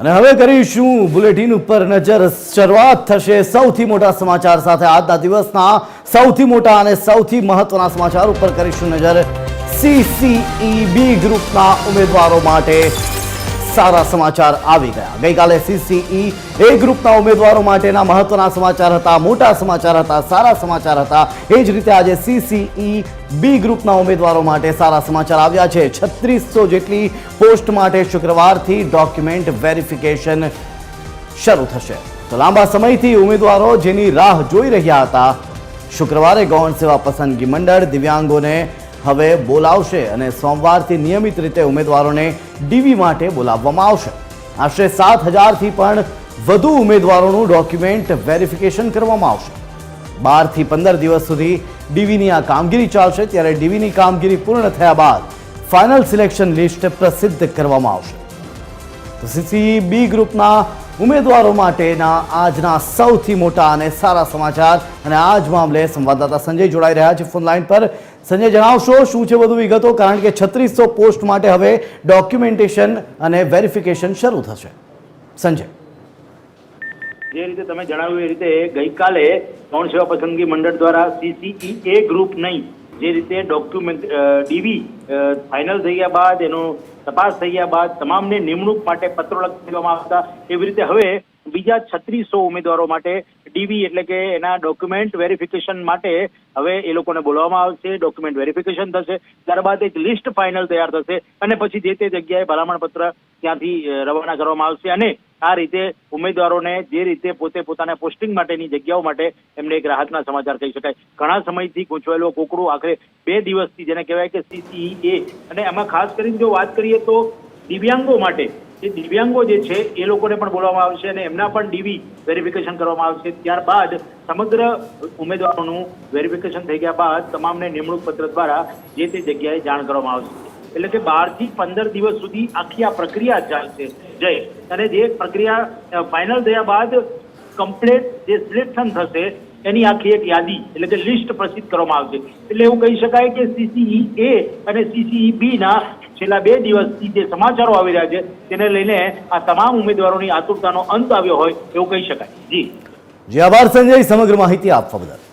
અને હવે કરીશું બુલેટિન ઉપર નજર. શરૂઆત થશે સૌથી મોટા સમાચાર સાથે. આજના દિવસના સૌથી મોટા અને સૌથી મહત્વના સમાચાર ઉપર કરીશું નજર. સીસીઈબી ગ્રુપના ઉમેદવારો માટે સારા સમાચાર આવી ગયા. ગઈકાલે સીસીઈ એ ગ્રુપના ઉમેદવારો માટેના મહત્વના સમાચાર હતા, મોટા સમાચાર હતા, સારા સમાચાર હતા. એ જ રીતે આજે સીસીઈ બી ગ્રુપના ઉમેદવારો માટે સારા સમાચાર આવ્યા છે. છત્રીસો જેટલી પોસ્ટ માટે શુક્રવારથી ડોક્યુમેન્ટ વેરિફિકેશન શરૂ થશે. તો લાંબા સમયથી ઉમેદવારો જેની રાહ જોઈ રહ્યા હતા, શુક્રવારે ગૌણ સેવા પસંદગી મંડળ દિવ્યાંગોને હવે બોલાવશે અને સોમવારથી નિયમિત રીતે ઉમેદવારોને ડીવી માટે બોલાવવામાં આવશે. આશરે સાત હજારથી પણ વધુ ઉમેદવારોનું ડોક્યુમેન્ટ વેરિફિકેશન કરવામાં આવશે. બારથી પંદર દિવસ સુધી ડીવીની આ કામગીરી ચાલશે, ત્યારે ડીવીની કામગીરી પૂર્ણ થયા બાદ ફાઇનલ સિલેક્શન લિસ્ટ પ્રસિદ્ધ કરવામાં આવશે. સીસી બી ગ્રુપના ઉમેદવારો માટેના આજના સૌથી મોટા અને સારા સમાચાર અને આ જ મામલે સંવાદદાતા સંજય જોડાઈ રહ્યા છે ફોનલાઈન પર. સંજય, જણાવશો, શું છે વધુ વિગતો? કારણ કે છત્રીસો પોસ્ટ માટે હવે ડોક્યુમેન્ટેશન અને વેરિફિકેશન શરૂ થશે. સંજય. જે રીતે તમે જણાવ્યું એ રીતે ગઈકાલે ગૌણ સેવા પસંદગી મંડળ દ્વારા સીસીઈ એ ગ્રુપ નહીં, જે રીતે ડોક્યુમેન્ટ ડીવી ફાઇનલ થઈ ગયા બાદ એનો તપાસ થઈ ગયા બાદ તમામને નિમણૂક માટે પત્રો લખી દેવામાં આવતા એવી રીતે હવે બીજા છત્રીસો ઉમેદવારો માટે ડીવી એટલે કે એના ડોક્યુમેન્ટ વેરિફિકેશન માટે હવે એ લોકોને બોલવામાં આવશે. ડોક્યુમેન્ટ વેરિફિકેશન થશે. ત્યારબાદ એક લિસ્ટ ફાઇનલ તૈયાર થશે અને પછી જે તે જગ્યાએ ભલામણ પત્ર ત્યાંથી રવાના કરવામાં આવશે અને આ રીતે ઉમેદવારોને જે રીતે પોતે પોતાના પોસ્ટિંગ માટેની જગ્યાઓ માટે એમને એક રાહતના સમાચાર કહી શકાય. ઘણા સમયથી ગૂંચવાયેલો કોકડું આખરે બે દિવસથી જેને કહેવાય કે સીસીઈ અને એમાં ખાસ કરીને જો વાત કરીએ તો દિવ્યાંગો માટે, જે દિવ્યાંગો જે છે, એ લોકોને પણ બોલવામાં આવશે અને એમના પણ ડીવી વેરિફિકેશન કરવામાં આવશે ત્યારબાદ સમગ્ર ઉમેદવારોનું વેરિફિકેશન થઈ ગયા બાદ તમામને નિમણૂક પત્ર દ્વારા જે તે જગ્યાએ જાણ કરવામાં આવશે. એટલે કે બારથી પંદર દિવસ સુધી આખી આ પ્રક્રિયા ચાલશે. જય. અને જે પ્રક્રિયા ફાઇનલ થયા બાદ કમ્પ્લેટ જે સિલેક્શન થશે, એની આખી એક યાદી, એટલે કે લિસ્ટ પ્રસિદ્ધ કરવામાં આવશે. એટલે એવું કહી શકાય કે સીસીઈ એ અને સીસીઈ બી ના છેલ્લા બે દિવસથી જે સમાચારો આવી રહ્યા છે, તેને લઈને આ તમામ ઉમેદવારોની આતુરતાનો અંત આવ્યો હોય એવું કહી શકાય. જી. જી, આભાર સંજય. સમગ્ર માહિતી આપવા બદલ.